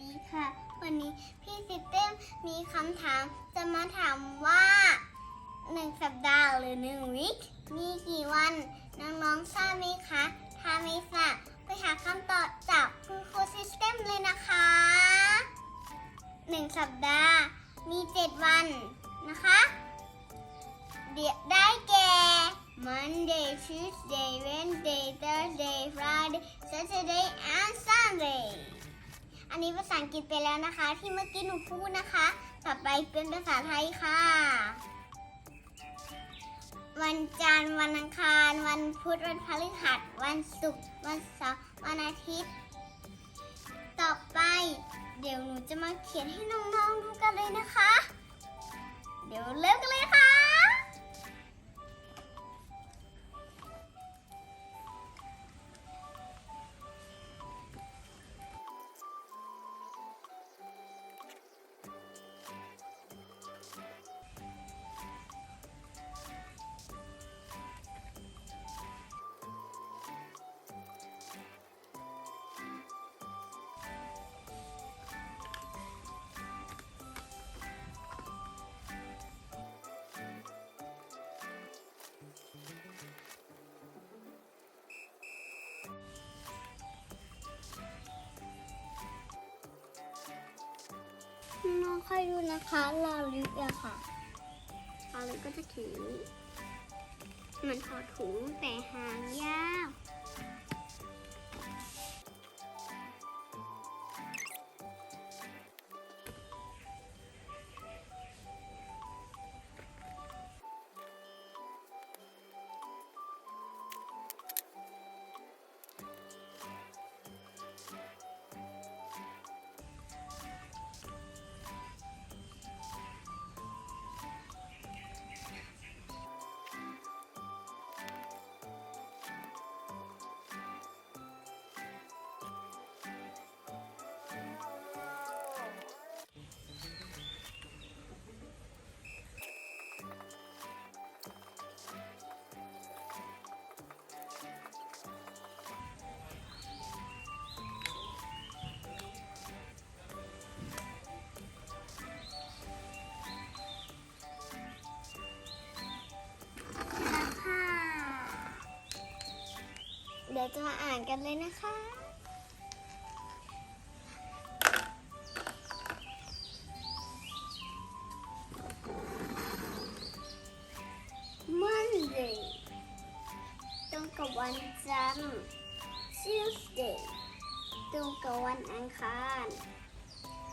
ดีค่ะ วันนี้พี่ซิสเต็มมีคำถามจะมาถามว่าหนึ่งสัปดาห์หรือหนึ่งวิคมีกี่วันน้องๆทราบไหมคะถ้าไม่ทราบไปหาคำตอบจากคุณครูซิสเต็มเลยนะคะหนึ่งสัปดาห์มีเจ็ดวันนะคะเดี๋ยวได้แก่ Monday Tuesday Wednesday Thursday Friday Saturday and Sunday อันนี้ภาษาอังกฤษไปแล้วนะคะ ที่เมื่อกี้หนูพูดนะคะ ต่อไปเป็นภาษาไทยค่ะ วันจันทร์วันอังคาร วันพุธวันพฤหัส วันศุกร์วันเสาร์วันอาทิตย์ ต่อไป เดี๋ยวหนูจะมาเขียนให้น้องๆดูกันเลยนะคะ เดี๋ยวเริ่มกันเลย น้องค่อยดูนะคะลาลิฟอะค่ะลาลิกก็จะถือเหมือนถอดถุงแต่หางยาว ดี๋ยวจะมาอ่านกันเลยนะคะ Monday ตรงกับวันจันทร์ Tuesday ตรงกับวันอังคาร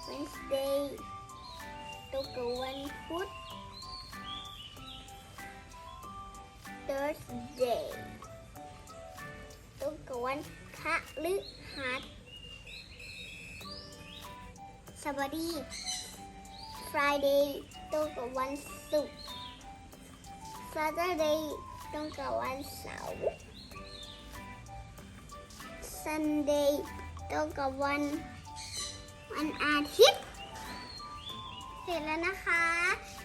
Wednesday วันพฤหัสสบดี Friday ตรงกับวันศุกร์ Saturday ตรงกับวันเสาร์ Sunday ตรงกับวันวันอาทิตย์ เสร็จแล้วนะคะ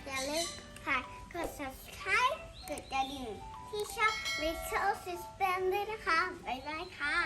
อย่าลืมค่ะกด subscribe กดกระดิ่ง ที่ชอบ Little System ด้วยนะคะ บ๊ายบายค่ะ